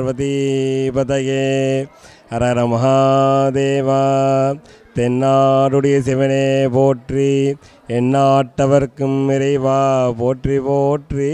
பார்வதிபதையே. ஹரஹர மகாதேவா தென்னாடுடைய சிவனே போற்றி எண்ணாட்டவர்க்கும் இறைவா போற்றி போற்றி.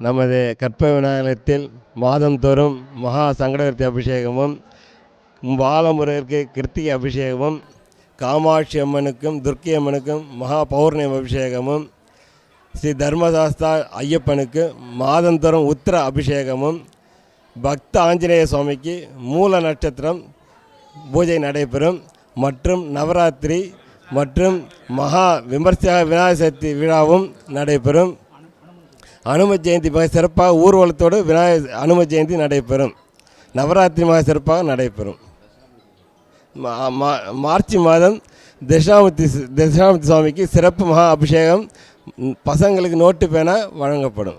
நமது கற்ப விநாயகத்தில் மாதந்தோறும் மகா சங்கடவர்த்தி அபிஷேகமும் பாலமுருகருக்கு கிருத்திகை அபிஷேகமும் காமாட்சி அம்மனுக்கும் துர்க்கி அம்மனுக்கும் மகா பௌர்ணமி அபிஷேகமும் ஸ்ரீ தர்மசாஸ்தா ஐயப்பனுக்கு மாதந்தோறும் உத்திர அபிஷேகமும் பக்த ஆஞ்சநேய சுவாமிக்கு மூல நட்சத்திரம் பூஜை நடைபெறும். மற்றும் நவராத்திரி மற்றும் மகா விமர்சையாக விநாயகர் சதுர்த்தி விழாவும் நடைபெறும். அனும ஜெயந்தி மிக சிறப்பாக ஊர்வலத்தோடு விநாயகர் அனும ஜெயந்தி நடைபெறும். நவராத்திரி மிக சிறப்பாக நடைபெறும். மா- மார்ச் மாதம் தட்சிணாமூர்த்தி சி- சுவாமிக்கு சிறப்பு மகா அபிஷேகம். பசங்களுக்கு நோட்டு பேனா வழங்கப்படும்.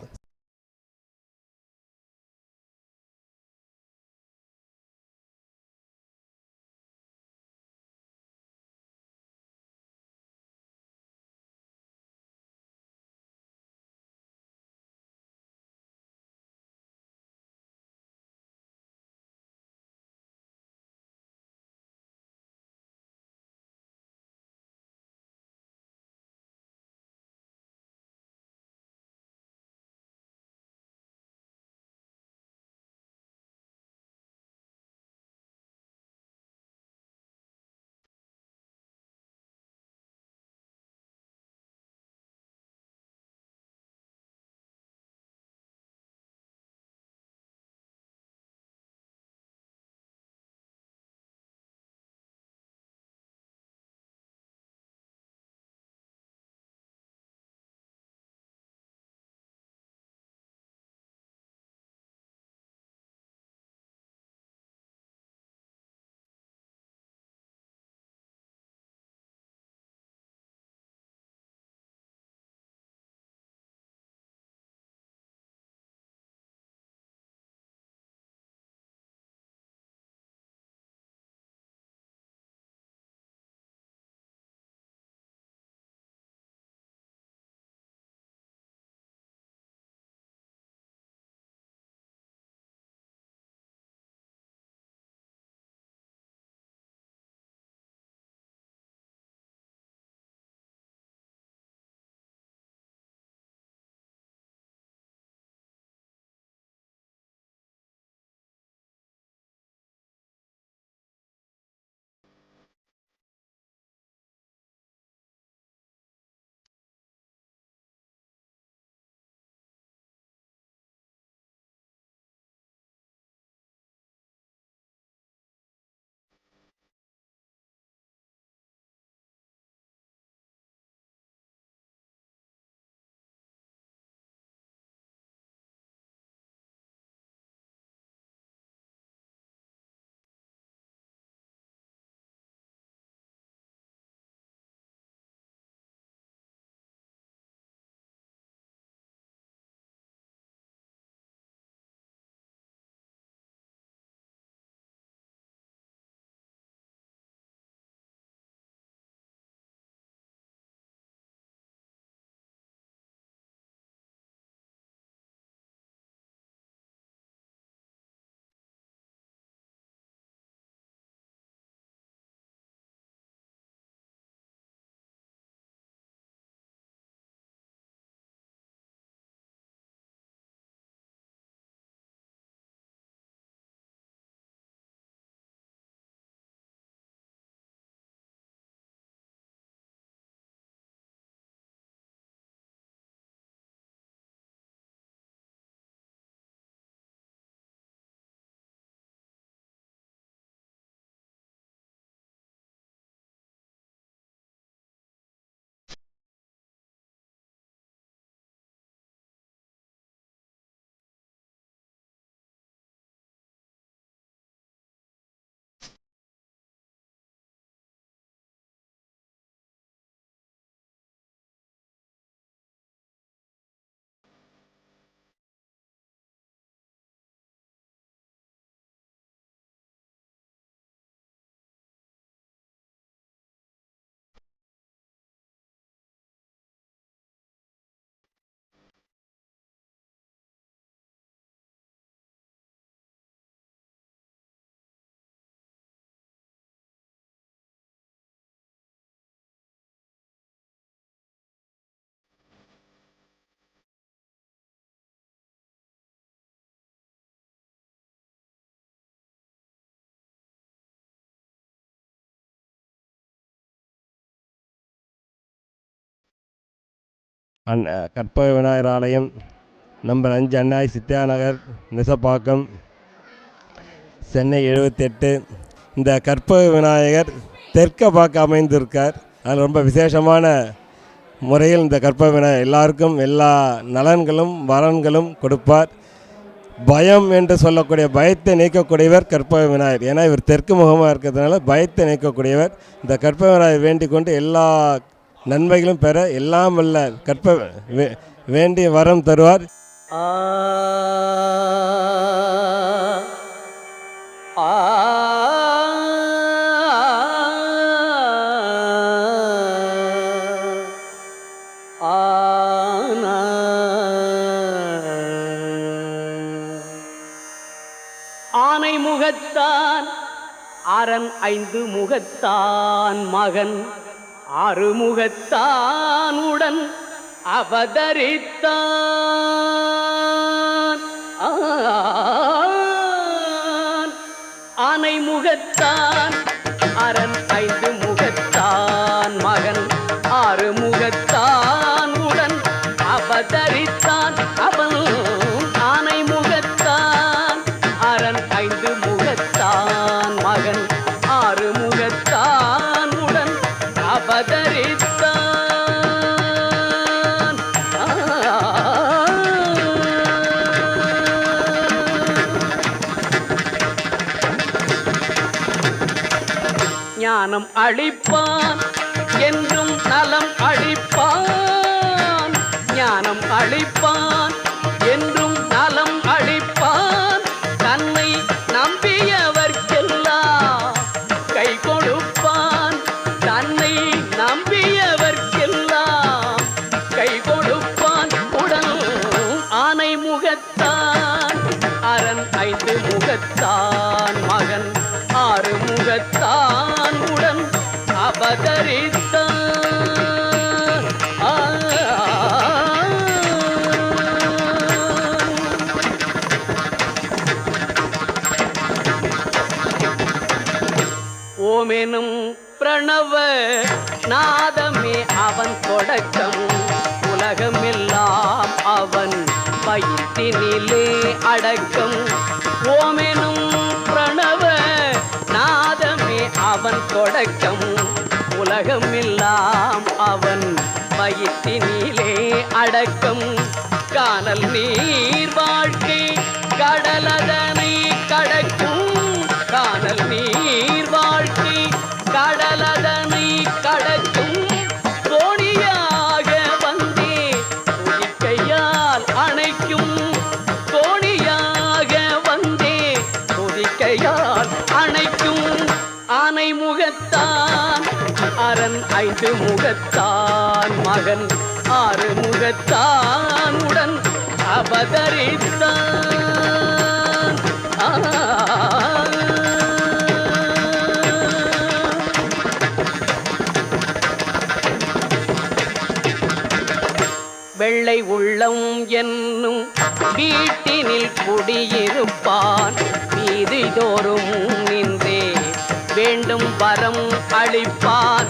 அன் கற்பக விநாயகர் ஆலயம் நம்பர் அஞ்சு அண்ணாய் சித்தியா நகர் நிசப்பாக்கம். சென்னை எழுபத்தெட்டு இந்த கற்பக விநாயகர் தெற்க பார்க்க அமைந்திருக்கார். அது ரொம்ப விசேஷமான முறையில் இந்த கற்பக விநாயகர் எல்லாருக்கும் எல்லா நலன்களும் வரன்களும் கொடுப்பார். பயம் என்று சொல்லக்கூடிய பயத்தை நீக்கக்கூடியவர் கற்பக விநாயகர் ஏன்னா இவர் தெற்கு முகமாக இருக்கிறதுனால பயத்தை நீக்கக்கூடியவர். இந்த கற்பக விநாயகர் வேண்டிக் கொண்டு எல்லா நன்மைகளும் பெற எல்லாம் வல்ல கற்ப வே- வேண்டிய வரம் தருவார் ஆ ஆனா ஆனை முகத்தான் அரண் ஐந்து முகத்தான் மகன் ஆறுமுகத்தானுடன் முகத்தான் உடன் அவதரித்தான் ஆன். ஞானம் அளிப்பான் என்றும் நலம் அளிப்பான். ஞானம் அளிப்பான் என்றும் நலம் அளிப்பான். தன்னை நம்பியவர்க்கெல்லாம் கை கொடுப்பான். தன்னை நம்பியவர்க்கெல்லாம் கை கொடுப்பான். உடன் ஆனை முகத்தான் அரண் ஐந்து முகத்தான். மகன் ஆறு முகத்தான். ஓமெனும் பிரணவ நாதமே அவன் தொடக்கம். உலகமெல்லாம் அவன் பயிற்றினிலே அடக்கம். ஓமெனும் பிரணவ நாதமே அவன் தொடக்கம். உலகமெல்லாம் அவன் வயிற்றினிலே அடக்கம். காணல் நீர் வாழ்க்கை கடலதன் அரண் ஐந்து முகத்தான் மகன் ஆறு முகத்தான் உடன் அவதரித்தான். வெள்ளை உள்ளம் என்னும் வீட்டினில் குடியிருப்பான் வீதி தோறும் நின்றே வேண்டும் வரம் அளிப்பான்.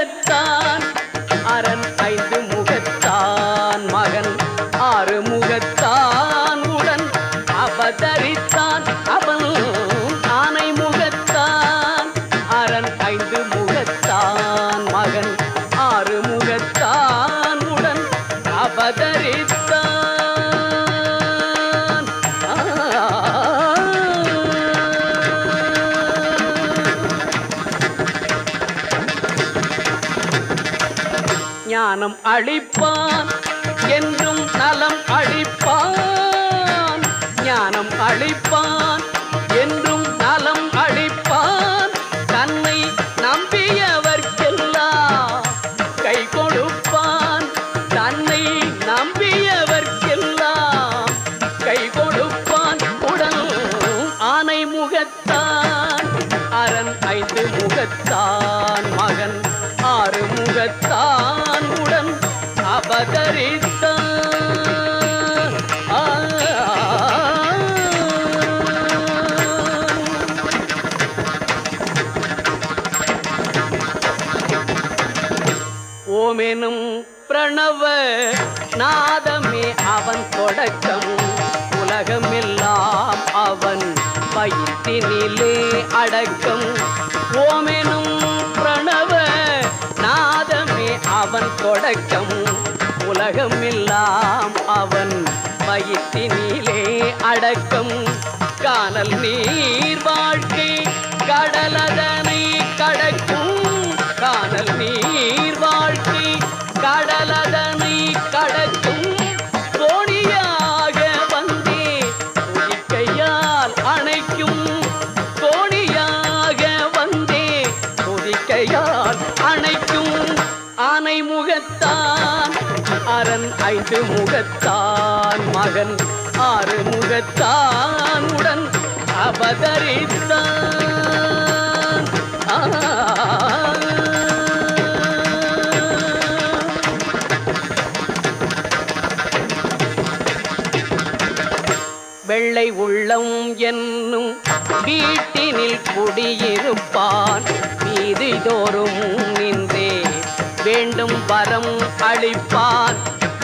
ஆனை ஞானம் அளிப்பான் என்றும் நலம் அளிப்பான். ஞானம் அளிப்பான் என்று ஓமெனும் பிரணவ நாதமே அவன் தொடக்கம். உலகமெல்லாம் அவன் பயிற்றினிலே அடக்கம். ஓமெனும் பிரணவ நாதமே அவன் தொடக்கம். உலகமெல்லாம் அவன் பயிற்றினிலே அடக்கம். காணல் நீர் வாழ்க்கை கடலதனை கடக்கும். காணல் நீர் ஆறு முகத்தான் மகன் ஆறு முகத்தான் உடன் அவதரித்தான் வெள்ளை உள்ளம் என்னும் வீட்டினில் குடியிருப்பான் வீதி தோறும் நின்றே வேண்டும் வரம் அளிப்பான்.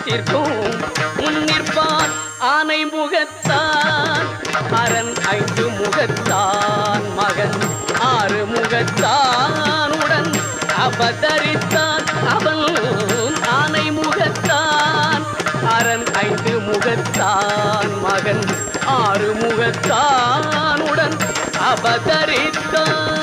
அனைத்திற்கும் முன்னிற்பான் ஆனை முகத்தான் அரண் ஐந்து முகத்தான் மகன் ஆறு முகத்தான் உடன் அவதரித்தான் அவன் ஆனை முகத்தான் அரண் ஐந்து முகத்தான் மகன் ஆறு முகத்தான் உடன் அவதரித்தான்